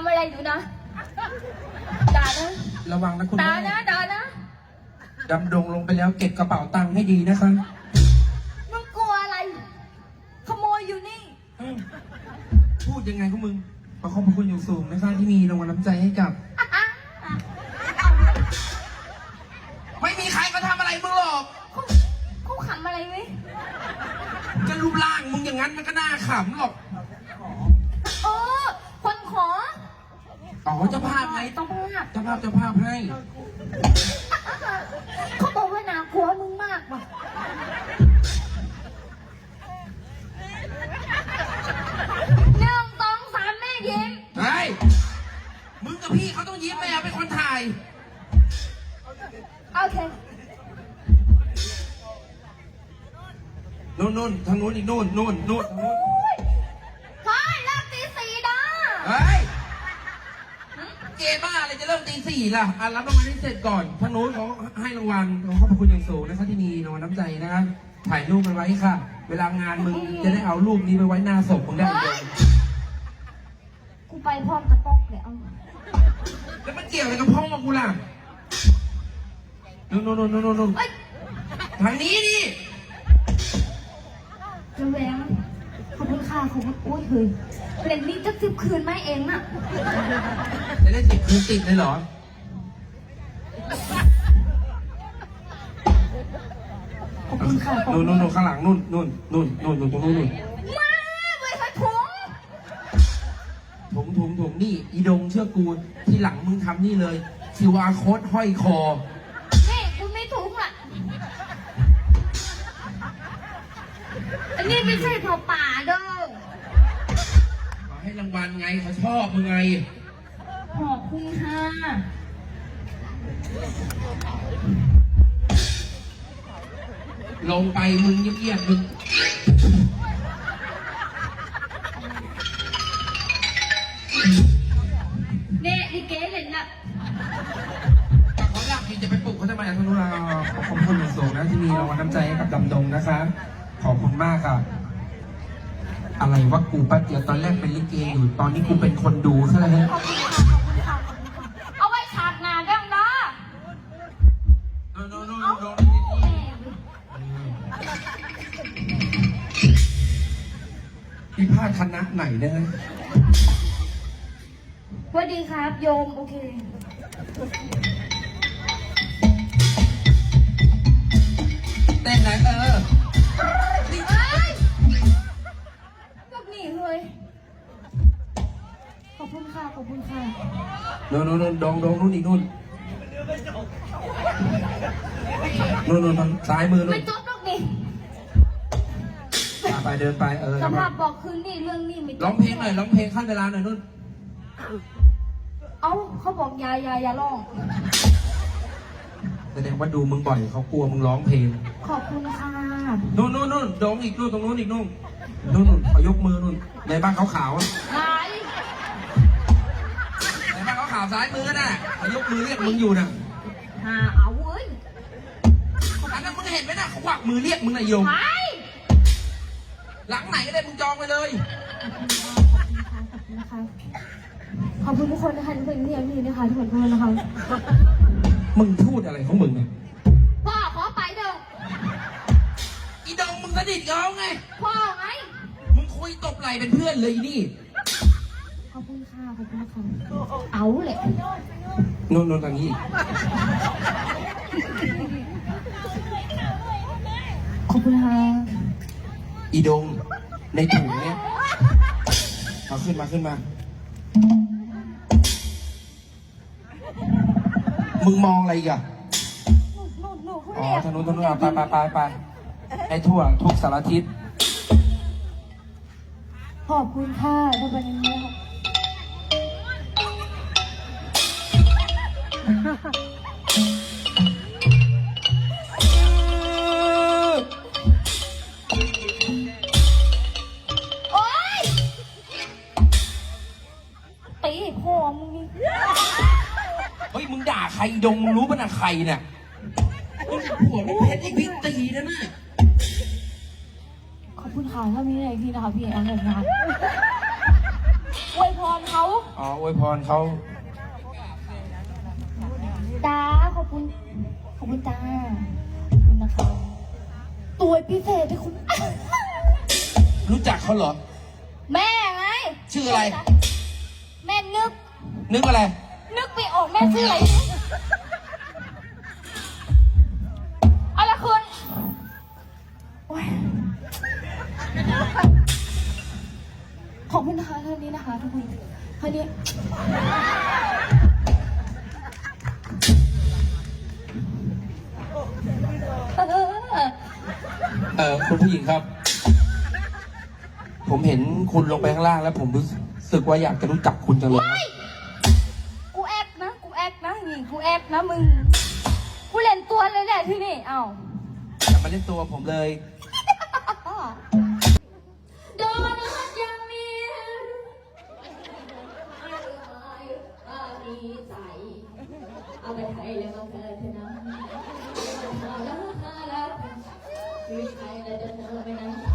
ำอะไรอยู่นะด่านะระวังนะคุณด่าแม่นะด่านะดำดงลงไปแล้วเก็บกระเป๋าตังค์ให้ดีนะคะมึงกลัวอะไร ขโมยอยู่นี่ เอ้าพูดยังไงของมึงขอขอบพระคุณอย่างสูงนะคะที่มีรางวัลน้ำใจให้กับ ไม่มีใครก็ทำอะไรมึงหรอกเขาเขาขำอะไรไหมก็รูปร่างมึงอย่างนั้นมันก็น่าขำหรอก อ๋อเจ้าภาพไงต้องภาพเจ้าภาพเจ้าภาพให้ เขาบอกว่าน่ากลัวมึงมากว่ะหนึ่งสองสามแม่ยิ้มเฮ้ยมึงกับพี่เขาต้องยิ้มแม่เป็นคนถ่าย โอเค นู่นนู่นทางนู้นอีกนู่นนู่นนู่นทางนู้น เกบ้าอะไรจะเริ่มตีสี่ล่ะอะรับรางวัลให้เสร็จก่อนทางนู้นเขาให้รางวัลขอขอบพระคุณอย่างสูงนะคะที่มีรางวัลน้ำใจนะถ่ายรูปมันไว้ค่ะ เวลางานมึงจะได้เอารูปนี้ไปไว้หน้าศพมึงได้เลยกูไปพร้อมกระป๊อกเลยเอาแล้วมันเกี่ยวอะไรกับพ่อกูล่ะนู่นนู่นนู่นนู่นนู่นเอ้ยทางนี้ดิระแวง ขอบคุณค่ะขอบคุณอุ้ยเฮ้ยเล่นนี้จะสิบคืนไหมเองน่ะจะได้สิบคืนติดเลยเหรอ ขอบคุณค่ะขอบนู่คุนณนู่นนู่นข้างหลังนู่นนู่นนู่นนู่นนู่นตรงนู้นนู่นมาเว้ยใส่ถุงถุงถุงถุงนี่ อีดงเชื่อกู ที่หลังมึงทำนี่เลย QR code ห้อยคอ อันนี้ไม่ใช่ผักป่าเด้อขอให้รางวัลไงเขาชอบมึงไง ขอบคุณค่ะลงไปมึงเงียบๆมึงเนี่ยดิเก๋เห็นละเขาอยากกินจะไปปลุกเขาทำไมอะทุกเราขอบคุณอย่างสูงนะที่มีรางวัลน้ำใจให้กับดำดงนะคะ ขอบคุณมากครับ อะไรวะกูแป๊บเดียวตอนแรกเป็นลิเกอยู่ ตอนนี้กูเป็นคนดูซะแล้วขอบคุณค่ะขอบคุณค่ะขอบคุณค่ะเอาไว้ฉากหน้าเด้งนะโน่นโน่นโน่นเอาโน่นแหม่พี่พลาดคณะไหนเนี่ยฮะสวัสดีครับโยม โอเค โน่นโน่นโน่นดองดองนู่นอีกนู่นนู่นนู่นทางซ้ายมือนู่ไม่นจบหรอกนี่ไปเดินไปเออสภาพบอกคืนนี่เรื่องนี้ไม่จบร้องเพลงหน่อยร้องเพลงขั้นเวลาหน่อยนู่นเอ้าเขาบอกอยาอยาอย่าร้อง แสดงว่าดูมึงบ่อยเขากลัวมึงร้องเพลงขอบคุณค่ะนู่นนู่นนู่นดองอีกนู่นตรงนู้นอีกนู่นนู่นนู่นเขายกมือนู่นในบ้านขาวขาวๆอะไหนในบ้านขาวขาวๆซ้ายมือน่ะเขายกมือเรียกมึงอยู่น่ะหาเอาเว้ยอันนั้นมึงเห็นไหมน่ะเขากวักมือเรียกมึงนายโยมไปหลังไหนก็ได้มึงจองไปเลยขอบคุณทุกคนนะคะที่เป็นเรียกนี่นะคะทุกคนนะคะมึงพูดอะไรของมึงเนี่ยพ่อขอไปเด้ออีดองมึงสนิทกับเขาไงพ่อไงมึงคุยตบไหลเป็นเพื่อนเลยอีนี่ข อบคุณค่ะขอบคุณค่ะเอาเลยนู่นนู่นทางนี้อีกขอบคุณค่ะอีดงในถุงเนี่ยมาขึ้นมาขึ้นมา มึงมองอะไรอีกอะหนูหนูผู้อ๋อเรียกทางนู้นทางนู้นอะไปไปไปไปไอ้ทั่วทุกสารทิศขอบคุณค่ะทุกคนนี้ โอ๊ยตีพ่อมึงนี่เฮ้ยมึงด่าใครอีดงมึงรู้ป่ะนะใครเนี่ยมึงหัวไม่เพชรไอ้บิ๊กตีนะน่ะขอบคุณค่ะถ้ามีอะไรพี่นะคะพี่เอาเงินมาอวยพพรเขา อ๋ออวยพรเขา จ้าขอบ คุณ ขอบคุณจ้าขอบคุณนะคะ ตัวพิเศษที่คุณ รู้จักเขาเหรอ แม่ไงชื่ออะไร แม่นึก นึกอะไร นึกไม่ออกแม่ชื่ออะไรเอาละคุณโอ๊ยขอบคุณนะคะท่านนี้นะคะทุกคนท่านนี้ เออคุณผู้หญิงครับ ผมเห็นคุณลงไปข้างล่างแล้ว ผมรู้สึกว่าอยากจะรู้จักคุณจังเลยครับกูแอกนะ กูแอกนะนี่กูแอกนะมึง กูเล่นตัวเลยแหละที่นี่เอ้า อย่ามาเล่นตัวผมเลย นะฮาลาฮ